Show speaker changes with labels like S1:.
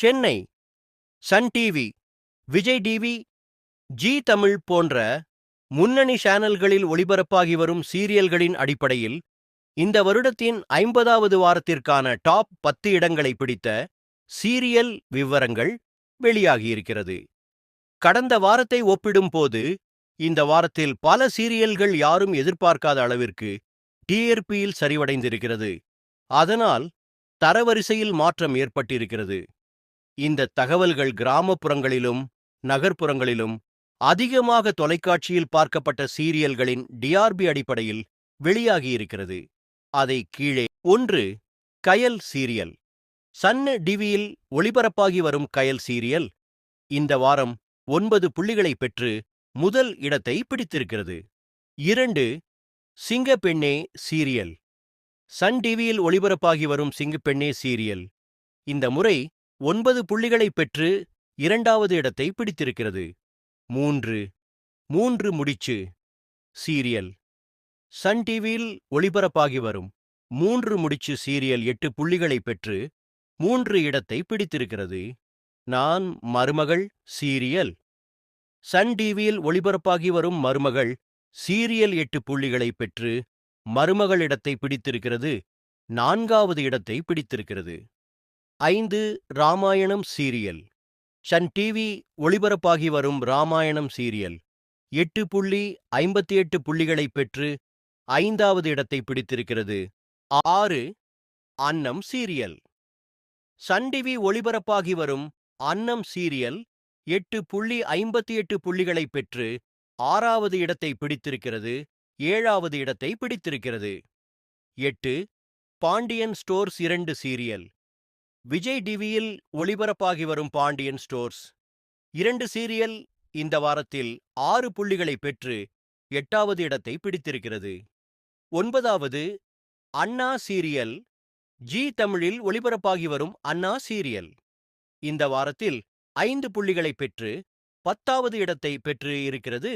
S1: Chennai Sun TV Vijay TV Zee Tamil போன்ற முன்னணி சேனல்களில் ஒளிபரப்பாகி வரும் சீரியல்களின் அடிப்படையில் இந்த வருடத்தின் ஐம்பதாவது வாரத்திற்கான டாப் பத்து இடங்களை பிடித்த சீரியல் விவரங்கள் வெளியாகியிருக்கிறது. கடந்த வாரத்தை ஒப்பிடும்போது இந்த வாரத்தில் பல சீரியல்கள் யாரும் எதிர்பார்க்காத அளவிற்கு டிஆர்பியில் சரிவடைந்திருக்கிறது. அதனால் தரவரிசையில் மாற்றம் ஏற்பட்டிருக்கிறது. இந்த தகவல்கள் கிராமப்புறங்களிலும் நகர்ப்புறங்களிலும் அதிகமாக தொலைக்காட்சியில் பார்க்கப்பட்ட சீரியல்களின் டிஆர்பி அடிப்படையில் வெளியாகியிருக்கிறது. அதை கீழே ஒன்று கயல் சீரியல். சன் டிவியில் ஒளிபரப்பாகி வரும் கயல் சீரியல் இந்த வாரம் ஒன்பது புள்ளிகளை பெற்று முதல் இடத்தை பிடித்திருக்கிறது. இரண்டு சிங்கப்பெண்ணே சீரியல். சன் டிவியில் ஒளிபரப்பாகி வரும் சிங்கப்பெண்ணே சீரியல். இந்த முறை ஒன்பது புள்ளிகளை பெற்று இரண்டாவது இடத்தை பிடித்திருக்கிறது. மூன்று. மூன்று முடிச்சு. சீரியல். சன் டிவியில் ஒளிபரப்பாகி வரும். மூன்று முடிச்சு சீரியல் எட்டு புள்ளிகளை பெற்று மூன்று இடத்தை பிடித்திருக்கிறது. நான் மருமகள் சீரியல். சன் டிவியில் ஒளிபரப்பாகி வரும் மருமகள் சீரியல் எட்டு புள்ளிகளை பெற்று மருமகள் இடத்தை பிடித்திருக்கிறது. நான்காவது இடத்தை பிடித்திருக்கிறது. ஐந்து ராமாயணம் சீரியல். சன் டிவி ஒளிபரப்பாகி வரும் ராமாயணம் சீரியல். எட்டு புள்ளி ஐம்பத்தி எட்டு புள்ளிகளை பெற்று ஐந்தாவது இடத்தை பிடித்திருக்கிறது. ஆறு அன்னம் சீரியல். சன் டிவி ஒளிபரப்பாகி வரும் அன்னம் சீரியல் எட்டு புள்ளி ஐம்பத்தி எட்டு புள்ளிகளை பெற்று ஆறாவது இடத்தை பிடித்திருக்கிறது ஏழாவது இடத்தை பிடித்திருக்கிறது. எட்டு பாண்டியன் ஸ்டோர்ஸ் இரண்டு சீரியல். விஜய் டிவியில் ஒளிபரப்பாகி வரும் பாண்டியன் ஸ்டோர்ஸ். இரண்டு சீரியல் இந்த வாரத்தில் ஆறு புள்ளிகளை பெற்று எட்டாவது இடத்தை பிடித்திருக்கிறது. ஒன்பதாவது அண்ணா சீரியல் ஜி தமிழில் ஒளிபரப்பாகி வரும் அண்ணா சீரியல். இந்த வாரத்தில் ஐந்து புள்ளிகளை பெற்று பத்தாவது இடத்தை பெற்று இருக்கிறது